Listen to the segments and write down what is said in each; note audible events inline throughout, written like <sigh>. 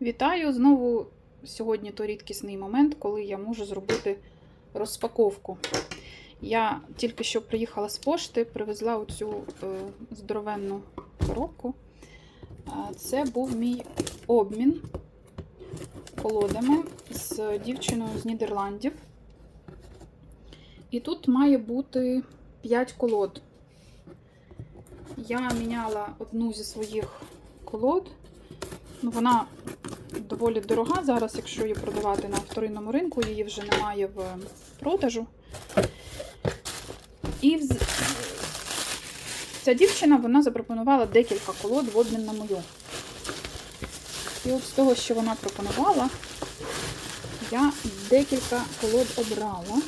Вітаю! Знову сьогодні то рідкісний момент, коли я можу зробити розпаковку. Я тільки що приїхала з пошти, привезла оцю е, здоровенну коробку. Це був мій обмін колодами з дівчиною з Нідерландів. І тут має бути 5 колод. Я міняла одну зі своїх колод. Ну, Вона доволі дорога зараз, якщо її продавати на вторинному ринку, її вже немає в продажу. І вз- ця дівчина вона запропонувала декілька колод в обмін на мою. І от з того, що вона пропонувала, я декілька колод обрала.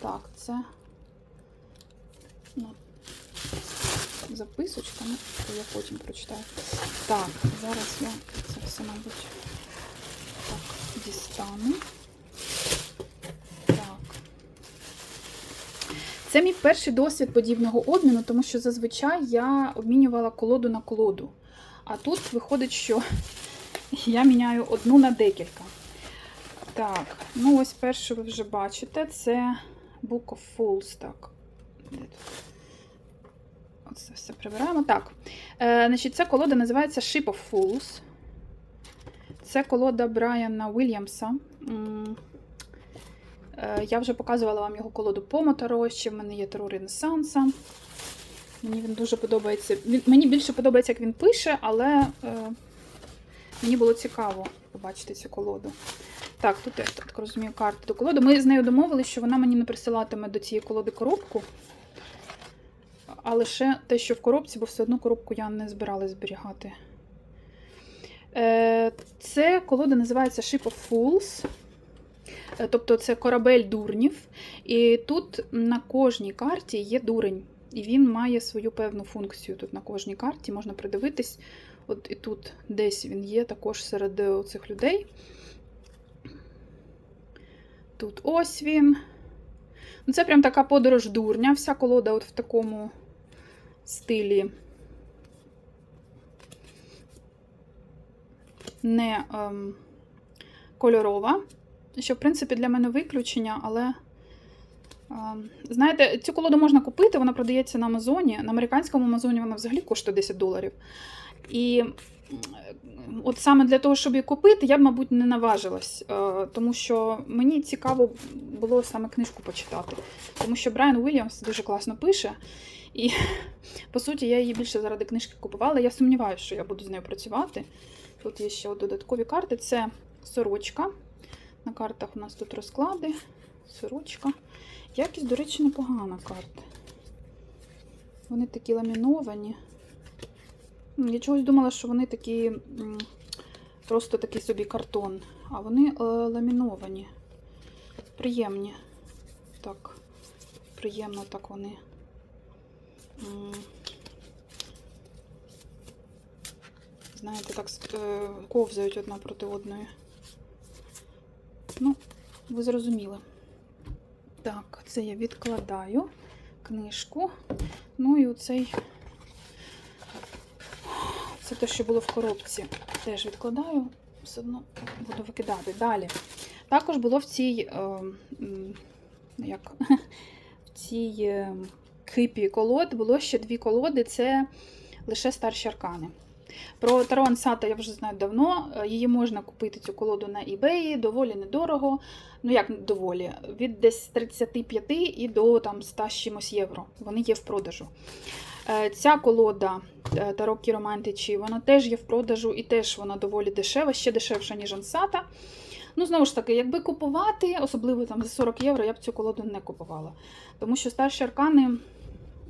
Так, це ну, записочками, то я потім прочитаю. Так, зараз я це все, мабуть, так, дістану. Так. Це мій перший досвід подібного обміну, тому що зазвичай я обмінювала колоду на колоду. А тут виходить, що <laughs> я міняю одну на декілька. Так, ну ось перше ви вже бачите, це Book of Fools. Так, де тут? Оце все прибираємо. Так. Е, значить, Ця колода називається Ship of Fools. Це колода Брайана Вільямса. Е, Я вже показувала вам його колоду по ще в мене є Таро Ренесанса. Мені він дуже подобається. Він, мені більше подобається, як він пише, але е, мені було цікаво побачити цю колоду. Так, тут я так розумію карти до колоди. Ми з нею домовилися, що вона мені не присилатиме до цієї колоди коробку. А лише те, що в коробці, бо все одно коробку я не збиралась зберігати. Е, Це колода називається Ship of Fools. Е, Тобто це корабель дурнів. І тут на кожній карті є дурень. І він має свою певну функцію. Тут на кожній карті можна придивитись. От і тут десь він є також серед цих людей. Тут ось він. Ну, Це прям така подорож дурня. Вся колода от в такому стилі не ем, кольорова, що, в принципі, для мене виключення, але. ем, Знаєте, цю колоду можна купити, вона продається на Амазоні. На американському Амазоні вона взагалі коштує 10 доларів. І от саме для того, щоб її купити, я б, мабуть, не наважилась, е, тому що мені цікаво було саме книжку почитати. Тому що Брайан Уільямс дуже класно пише. І, по суті, я її більше заради книжки купувала. Я сумніваюся, що я буду з нею працювати. Тут є ще додаткові карти. Це сорочка. На картах у нас тут розклади, сорочка. Якість, до речі, непогана карта. Вони такі ламіновані. Я чогось думала, що вони такі просто такий собі картон, а вони е, ламіновані. Приємні. Так, приємно так вони. Знаєте, так е, ковзають одна проти одної. Ну, ви зрозуміли. Так, це я відкладаю книжку. Ну і оцей це те, що було в коробці. Теж відкладаю, все одно буду викидати. Далі. Також було в цій, е, як, <laughs> в цій е, кипі колод було ще дві колоди, це лише старші аркани. Про Таро Ансата я вже знаю давно. Е, Її можна купити цю колоду на eBay, доволі недорого. Ну, як доволі, від десь 35 і до там, 100 з чимось євро. Вони є в продажу. Ця колода е, Таро Кіромантичі, вона теж є в продажу і теж вона доволі дешева, ще дешевша, ніж Ансата. Ну, знову ж таки, якби купувати, особливо там за 40 євро, я б цю колоду не купувала. Тому що старші аркани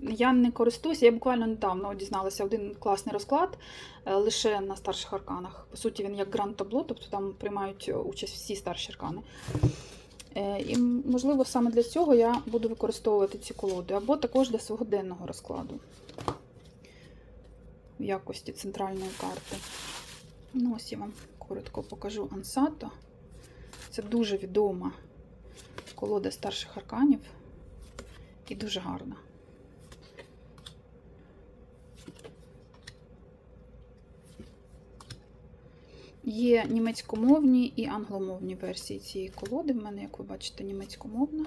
я не користуюся. Я буквально недавно дізналася один класний розклад е, лише на старших арканах. По суті, він як гранд табло, тобто там приймають участь всі старші аркани. Е, І, можливо, саме для цього я буду використовувати ці колоди, або також для свого денного розкладу в якості центральної карти. Ну, ось я вам коротко покажу Ансато. Це дуже відома колода старших арканів і дуже гарна. Є німецькомовні і англомовні версії цієї колоди. В мене, як ви бачите, німецькомовна.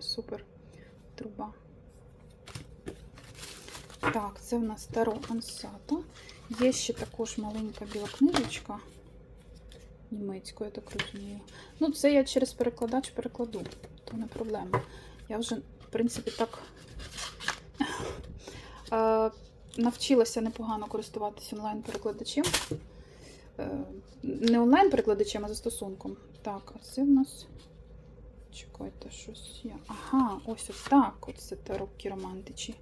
Супер труба. Так, це в нас Таро Ансата. Є ще також маленька біла книжечка німецькою, я так розумію. Ну, це я через перекладач перекладу, то не проблема. Я вже, в принципі, так <laughs> навчилася непогано користуватися онлайн-перекладачем. Е, не онлайн-перекладачем, а застосунком. Так, а це в нас. Чекайте, щось є. Ага, ось отак. Оце тарокі романтичі.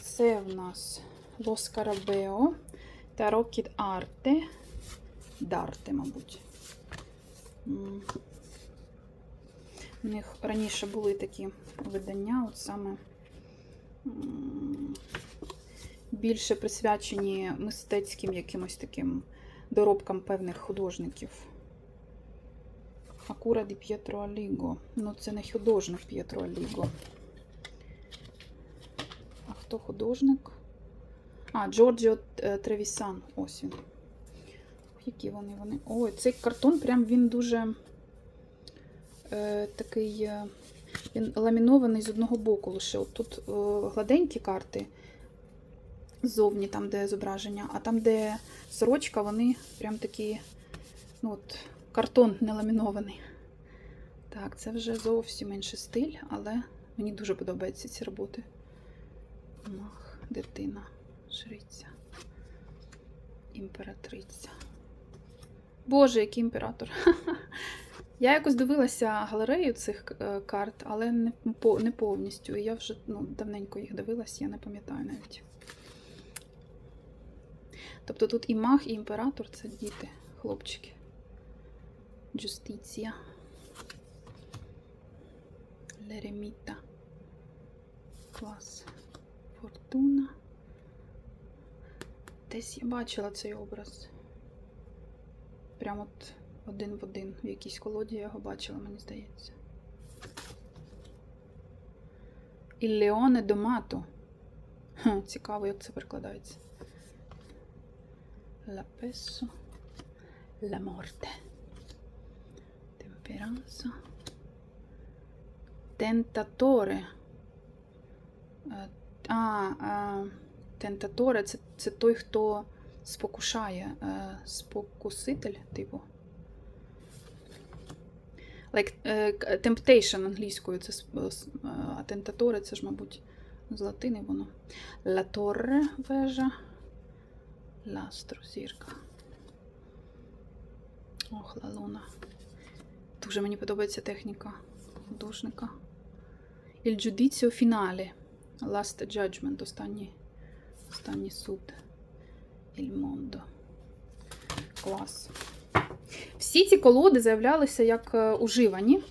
Це в нас Lo Scarabeo, Tarot Kid Arte. Дарте, мабуть. У них раніше були такі видання, от саме більше присвячені мистецьким якимось таким доробкам певних художників. Акура ді П'єтро Аліго. Ну, це не художник П'єтро Аліго. А хто художник? А, Джорджіо Тревісан. Ось він. Які вони вони. Ой, цей картон прям він дуже е, такий. Е, він ламінований з одного боку лише. От тут е, гладенькі карти ззовні, там, де зображення, а там, де сорочка, вони прям такі. Ну, от, картон не ламінований. Так, це вже зовсім інший стиль, але мені дуже подобаються ці роботи. Мах, дитина, жриця, імператриця. Боже, який імператор. <laughs> Я якось дивилася галерею цих е, карт, але не, не повністю. Я вже ну, давненько їх дивилась, я не пам'ятаю навіть. Тобто тут і мах, і імператор це діти, хлопчики. Giustizia. L'eremita. Клас. Фортуна. Десь я бачила цей образ. Прямо от один в один. В якійсь колоді я його бачила, мені здається. І Леоне Домато. Ха, цікаво, як це перекладається. La peso. La. Temperanza. Тентаторе. Е, А, а тентаторе це, це той, хто спокушає. Е, Спокуситель, типу. Like, е, к- temptation англійською, це е, а тентаторе це ж, мабуть, з латини воно. La torre вежа. Ластро зірка. Ох, ла луна. Дуже мені подобається техніка художника. Il giudizio finale. Last judgment. Останній, останній суд. Il mondo. Клас. Всі ці колоди заявлялися як е, уживані,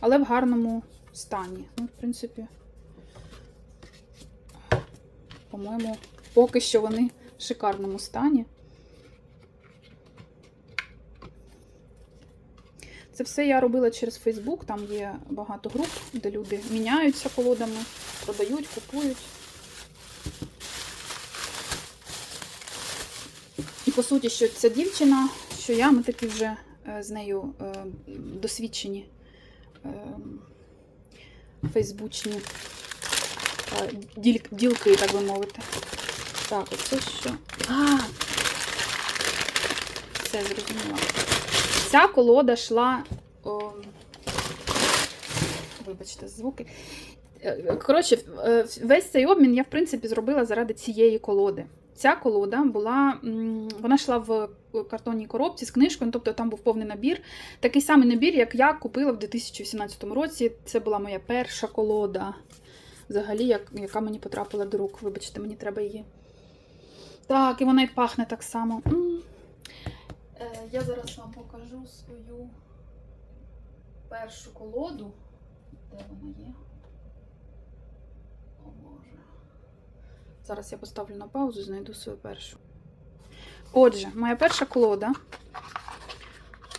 але в гарному стані. Ну, в принципі, по-моєму, поки що вони в шикарному стані. Це все я робила через Фейсбук, там є багато груп, де люди міняються колодами, продають, купують. І по суті, що ця дівчина, що я, ми такі вже е, з нею е, досвідчені е, фейсбучні ділки, так би мовити. Так, оце що. А! Все зрозуміла. Ця колода йшла. Вибачте, звуки. Е, Коротше, е, весь цей обмін я, в принципі, зробила заради цієї колоди. Ця колода була, вона йшла в картонній коробці з книжкою, ну, тобто там був повний набір. Такий самий набір, як я купила в 2018 році. Це була моя перша колода, взагалі, як, яка мені потрапила до рук. Вибачте, мені треба її. Так, і вона й пахне так само. М. Е, Я зараз вам покажу свою першу колоду. Де вона є? О Боже. Зараз я поставлю на паузу, знайду свою першу. Отже, моя перша колода.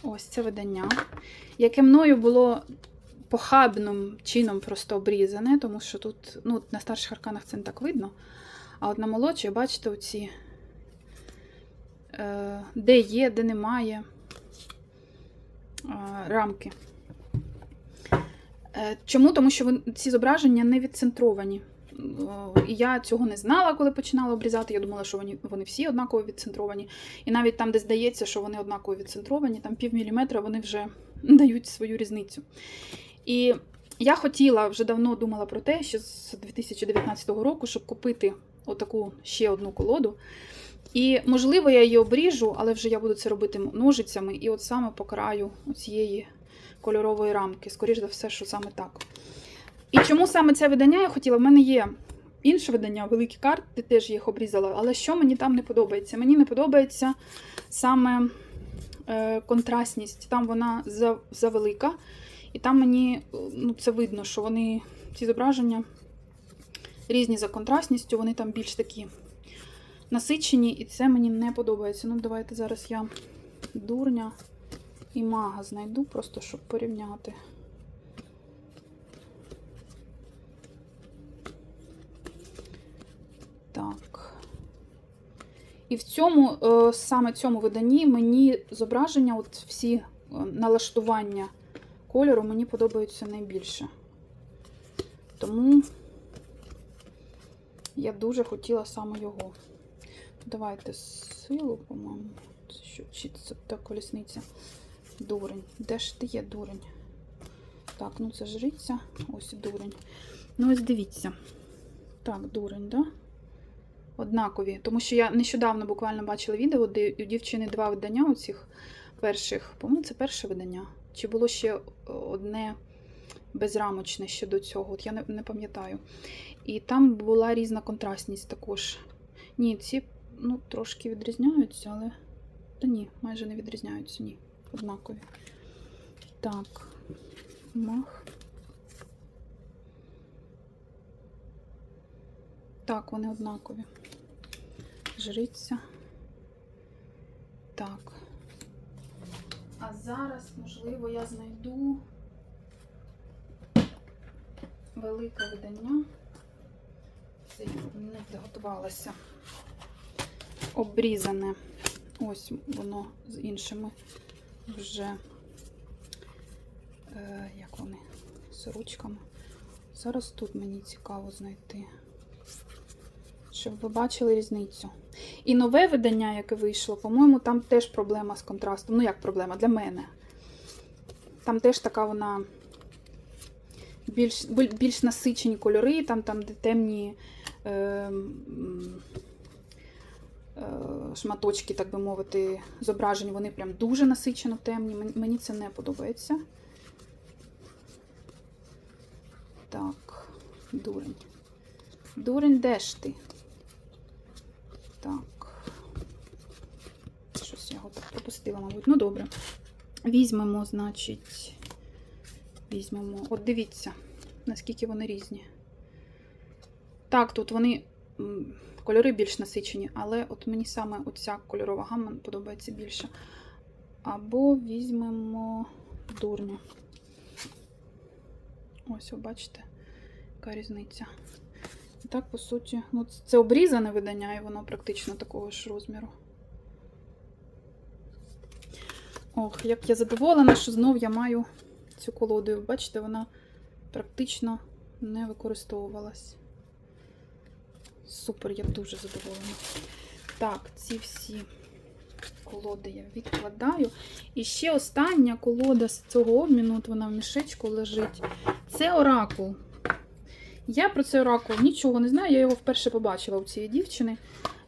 Ось це видання, яке мною було похабним чином просто обрізане, тому що тут ну, на старших арканах це не так видно. А от на молодших, бачите, оці, де є, де немає е, рамки. Е, Чому? Тому що ці зображення не відцентровані. Е, І я цього не знала, коли починала обрізати. Я думала, що вони всі однаково відцентровані. І навіть там, де здається, що вони однаково відцентровані, там пів міліметра вони вже <laughs> дають свою різницю. І я хотіла вже давно думала про те, що з 2019 року, щоб купити отаку ще одну колоду. І, можливо, я її обріжу, але вже я буду це робити ножицями, і от саме по краю цієї кольорової рамки. Скоріше за все, що саме так. І чому саме це видання я хотіла? В мене є інше видання, великі карти, теж їх обрізала. Але що мені там не подобається? Мені не подобається саме е, контрастність. Там вона завелика. І там мені е, ну, це видно, що вони, ці зображення різні за контрастністю, вони там більш такі насичені, і це мені не подобається. Ну, давайте зараз я дурня і мага знайду, просто щоб порівняти. Так. І в цьому, е, саме цьому виданні мені зображення, от всі е, налаштування кольору мені подобаються найбільше. Тому я дуже хотіла саме його. Давайте силу, по-моєму. Що, чи це та колісниця? Дурень. Де ж ти є дурень? Так, ну це жриця. Ось дурень. Ну, ось дивіться. Так, дурень, да? Однакові. Тому що я нещодавно буквально бачила відео, де у дівчини два видання оцих перших. По-моєму, це перше видання. Чи було ще одне безрамочне ще до цього? От я не, не пам'ятаю. І там була різна контрастність також. Ні, ці ну, трошки відрізняються, але. Та ні, майже не відрізняються, ні. Однакові. Так, мах. Так, вони однакові. Жриця. Так. А зараз, можливо, я знайду велике видання. Це не підготувалася. Обрізане. Ось воно з іншими вже, е, як вони, з ручками. Зараз тут мені цікаво знайти, щоб ви бачили різницю. І нове видання, яке вийшло, по-моєму, там теж проблема з контрастом. Ну, як проблема для мене. Там теж така вона більш, більш насичені кольори, там, там де темні шматочки, так би мовити, зображень, вони прям дуже насичено темні. Мені це не подобається. Так, дурень. Дурень, де ж ти? Так. Щось я його так пропустила, мабуть. Ну, добре. Візьмемо, значить, візьмемо. От дивіться, наскільки вони різні. Так, тут вони кольори більш насичені, але от мені саме оця кольорова гамма подобається більше. Або візьмемо дурню. Ось, ви бачите, яка різниця. І так, по суті, ну, це обрізане видання, і воно практично такого ж розміру. Ох, як я задоволена, що знов я маю цю колоду. Бачите, вона практично не використовувалась. Супер, я дуже задоволена. Так, ці всі колоди я відкладаю. І ще остання колода з цього обміну, от вона в мішечку лежить. Це оракул. Я про цей оракул нічого не знаю, я його вперше побачила у цієї дівчини.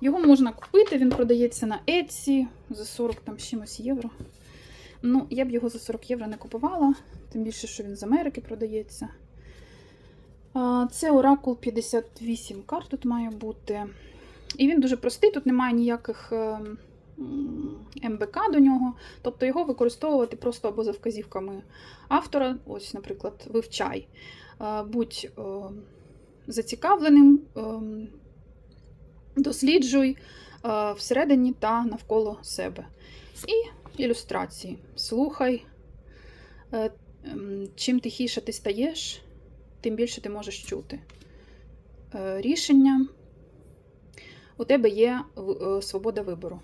Його можна купити, він продається на Etsy за 40 там чимось євро. Ну, я б його за 40 євро не купувала, тим більше, що він з Америки продається. Це Оракул 58 карт тут має бути. І він дуже простий, тут немає ніяких е, МБК до нього. Тобто його використовувати просто або за вказівками автора. Ось, наприклад, вивчай. Е, Будь е, зацікавленим, досліджуй всередині та навколо себе. І ілюстрації. Слухай. Чим тихіше ти стаєш, тим більше ти можеш чути. Е, Рішення. У тебе є е, свобода вибору.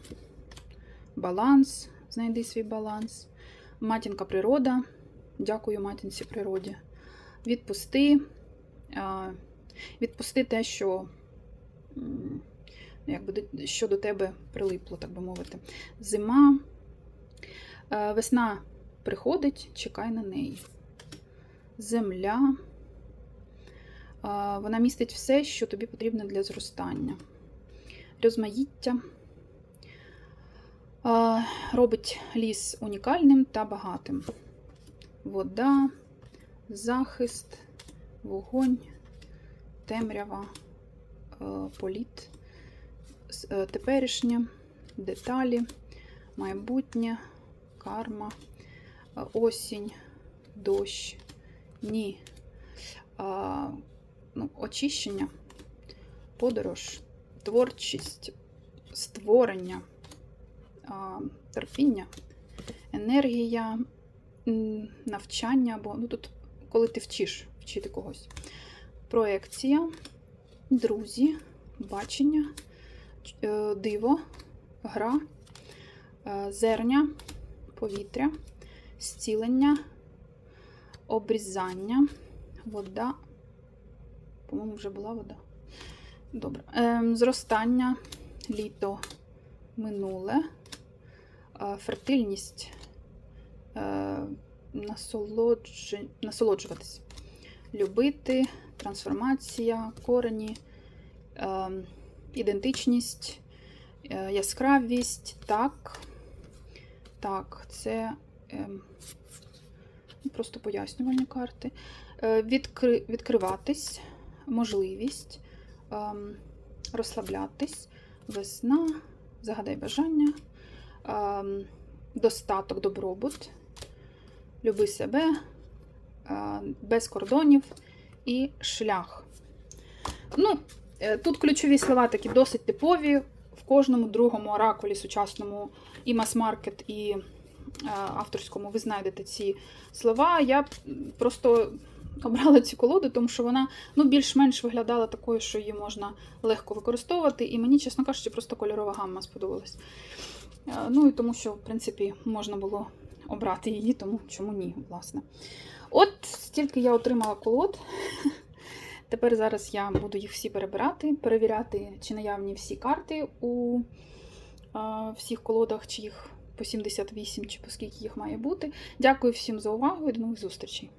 Баланс. Знайди свій баланс. Матінка природа. Дякую матінці природі. Відпусти. е, Відпусти те, що, якби, що до тебе прилипло, так би мовити. Зима. Весна приходить, чекай на неї. Земля. Вона містить все, що тобі потрібно для зростання. Розмаїття. Робить ліс унікальним та багатим. Вода, захист, вогонь, темрява, е, політ, е, теперішнє, деталі, майбутнє, карма, е, осінь, дощ, ні, ну, очищення, подорож, творчість, створення, терпіння, енергія, навчання, або ну тут, коли ти вчиш вчити когось. Проекція, друзі, бачення, е, диво, гра, е, зерня, повітря, зцілення, обрізання, вода. По-моєму, вже була вода. Добре. Ем, зростання, літо, минуле, е, фертильність, е, насолоджи... насолоджуватись, любити, трансформація, корені, е, ідентичність, е, яскравість, так. Так, це е, просто пояснювальні карти. Е, відкри... Відкриватись, можливість, ем, розслаблятись, весна, загадай бажання, ем, достаток, добробут, люби себе, е, без кордонів і шлях. Ну, е, тут ключові слова такі досить типові. В кожному другому оракулі сучасному і мас-маркет, і е, авторському ви знайдете ці слова. Я просто обрала цю колоду, тому що вона ну, більш-менш виглядала такою, що її можна легко використовувати. І мені, чесно кажучи, просто кольорова гамма сподобалась. Е, Ну і тому, що, в принципі, можна було обрати її, тому чому ні, власне. От стільки я отримала колод. <laughs> Тепер зараз я буду їх всі перебирати, перевіряти, чи наявні всі карти у а, всіх колодах, чи їх по 78, чи по скільки їх має бути. Дякую всім за увагу і до нових зустрічей.